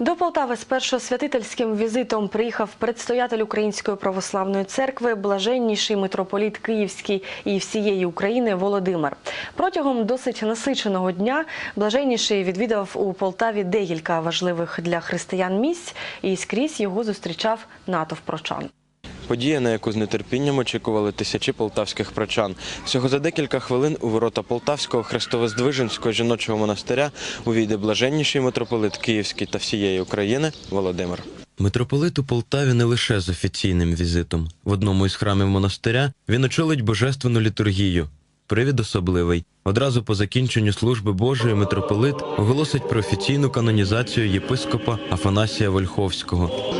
До Полтави з першосвятительським візитом приїхав предстоятель Української православної церкви, блаженніший митрополіт Київський і всієї України Володимир. Протягом досить насиченого дня блаженніший відвідав у Полтаві декілька важливих для християн місць і скрізь його зустрічав натовп прочан. Подія, на яку з нетерпінням очікували тисячі полтавських прочан. Всього за декілька хвилин у ворота Полтавського Христовоздвиженського жіночого монастиря увійде блаженніший митрополит Київський та всієї України Володимир. Митрополит у Полтаві не лише з офіційним візитом. В одному із храмів монастиря він очолить божественну літургію. Привід особливий. Одразу по закінченню служби Божої митрополит оголосить про офіційну канонізацію єпископа Афанасія Вольховського.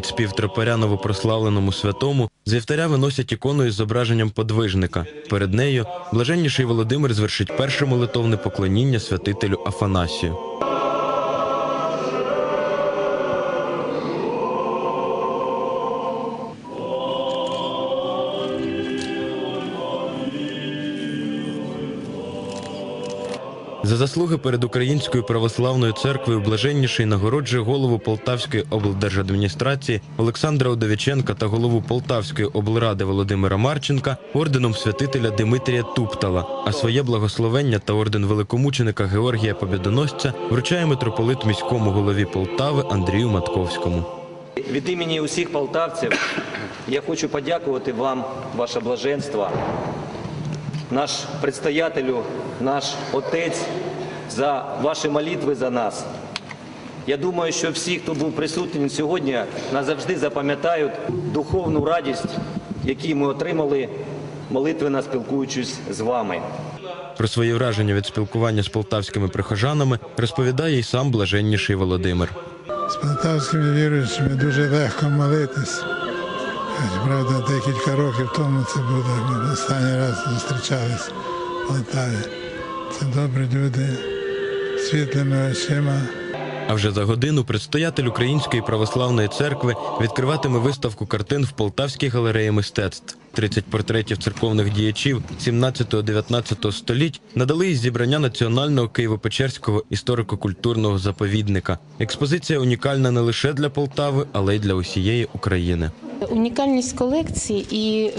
Під спів тропаря новопрославленому святому з вівтаря виносять ікону із зображенням подвижника. Перед нею блаженніший Володимир звершить перше молитовне поклоніння святителю Афанасію. За заслуги перед Українською православною церквою блаженніший нагороджує голову Полтавської облдержадміністрації Олександра Удовіченка та голову Полтавської облради Володимира Марченка орденом святителя Димитрія Туптала. А своє благословення та орден великомученика Георгія Побєдоносця вручає митрополит міському голові Полтави Андрію Матковському. Від імені усіх полтавців я хочу подякувати вам, ваше блаженство, наш предстоятелю, наш отець, за ваші молитви за нас. Я думаю, що всі, хто був присутній сьогодні, назавжди запам'ятають духовну радість, яку ми отримали молитвенно спілкуючись з вами. Про свої враження від спілкування з полтавськими прихожанами розповідає й сам блаженніший Володимир. З полтавськими віруючими дуже легко молитись. Правда, декілька років тому це було, ми останній раз зустрічались в Полтаві. Це добрі люди, світлими очима. А вже за годину предстоятель Української православної церкви відкриватиме виставку картин в Полтавській галереї мистецтв. 30 портретів церковних діячів 17-19 століть надали із зібрання Національного Києво-Печерського історико-культурного заповідника. Експозиція унікальна не лише для Полтави, але й для усієї України. Унікальність колекції і е,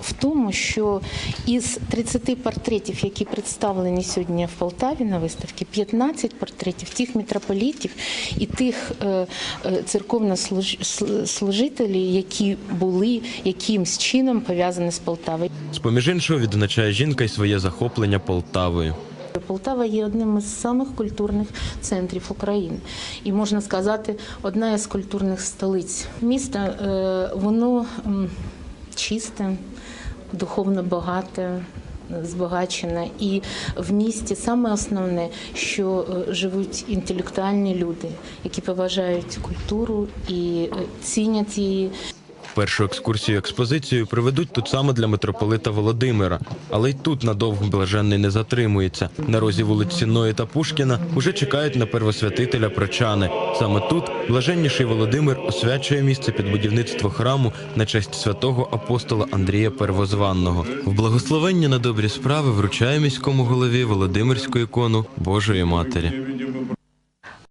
в тому, що із 30 портретів, які представлені сьогодні в Полтаві на виставці, 15 портретів тих митрополітів і тих е, е, церковнослужителів, які були якимсь чином пов'язані з Полтавою. З поміж іншого відзначає жінка й своє захоплення Полтавою. Полтава є одним із самих культурних центрів України, і можна сказати, одна із культурних столиць міста. е, Воно чисте, духовно багате. Збагачене і в місті саме основне, що е, живуть інтелектуальні люди, які поважають культуру і е, цінять її. Першу екскурсію експозицію проведуть тут саме для митрополита Володимира, але й тут надовго блаженний не затримується. На розі вулиць Сінної та Пушкіна уже чекають на первосвятителя прочани. Саме тут блаженніший Володимир освячує місце під будівництво храму на честь святого апостола Андрія Первозванного. В благословення на добрі справи вручає міському голові Володимирську ікону Божої Матері.